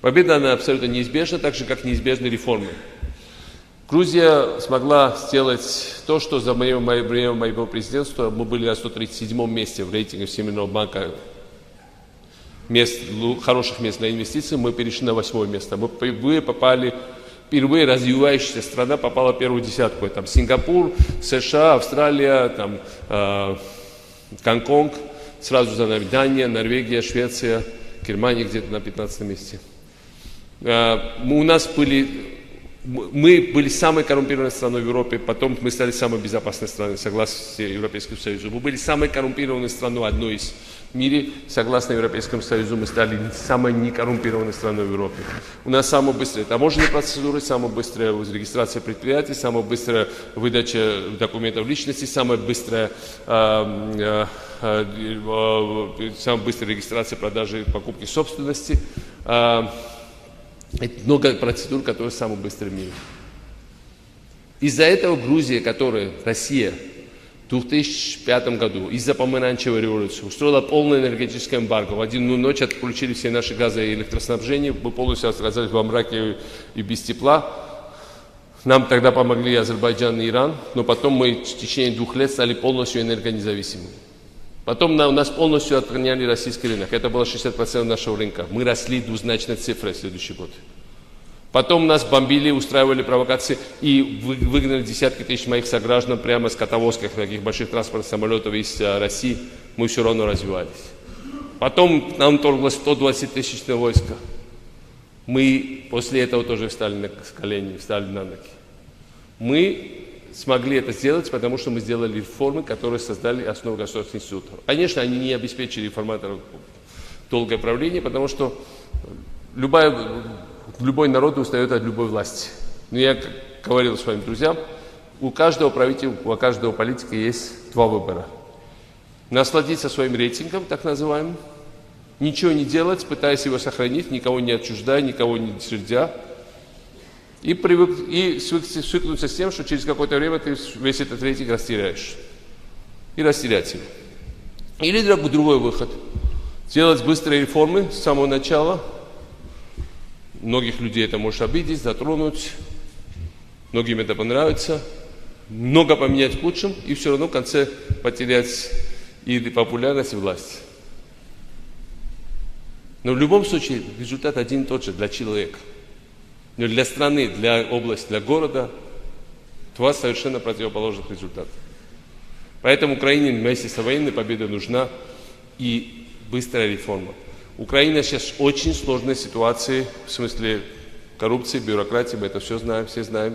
Победа, она абсолютно неизбежна, так же, как неизбежны реформы. Грузия смогла сделать то, что за мое, мое время моего президентства мы были на 137 месте в рейтинге Всемирного банка мест, хороших мест для инвестиций, мы перешли на восьмое место. Мы впервые попали, впервые развивающаяся страна попала в первую десятку. Там Сингапур, США, Австралия, там, э, Гонконг, сразу за нами Дания, Норвегия, Швеция, Германия где-то на 15 месте. Э, у нас были мы были самой коррумпированной страной в Европе, потом мы стали самой безопасной страной, согласно Европейскому Союзу. Мы были самой коррумпированной страной, одной из в мире, согласно Европейскому Союзу, мы стали самой некоррумпированной страной в Европе. У нас самая быстрая таможенная процедура, самая быстрая регистрация предприятий, самая быстрая выдача документов личности, самая быстрая, э, э, э, самая быстрая регистрация продажи и покупки собственности. Э, это много процедур, которые самые быстрые в мире. Из-за этого Грузия, которая, Россия, в 2005 году из-за помаранчевой революции устроила полное энергетическое эмбарго. В один ночь отключили все наши газы и электроснабжение. Мы полностью оказались во мраке и без тепла. Нам тогда помогли Азербайджан и Иран, но потом мы в течение двух лет стали полностью энергонезависимыми. Потом на, нас полностью отгоняли российский рынок. Это было 60% нашего рынка. Мы росли двузначной цифрой в следующий год. Потом нас бомбили, устраивали провокации и выгнали десятки тысяч моих сограждан прямо с катавозках таких больших транспортных самолетов из э, России. Мы все равно развивались. Потом нам торглось 120 тысяч войска. Мы после этого тоже встали на колени, встали на ноги. Мы смогли это сделать, потому что мы сделали реформы, которые создали основу государственных институтов. Конечно, они не обеспечили реформаторов долгое правление, потому что любая любой народ устает от любой власти. Но я говорил своим друзьям, у каждого правителя, у каждого политика есть два выбора. Насладиться своим рейтингом, так называемым, ничего не делать, пытаясь его сохранить, никого не отчуждая, никого не сердя, и, привык, и свыкнуться с тем, что через какое-то время ты весь этот рейтинг растеряешь. И растерять его. Или другой выход. Сделать быстрые реформы с самого начала – Многих людей это может обидеть, затронуть, многим это понравится. Много поменять к лучшему и все равно в конце потерять и популярность, и власть. Но в любом случае результат один и тот же для человека. Но для страны, для области, для города два совершенно противоположных результата. Поэтому Украине вместе с военной победой нужна и быстрая реформа. Украина сейчас в очень сложной ситуации в смысле коррупции, бюрократии, мы это все знаем, все знаем.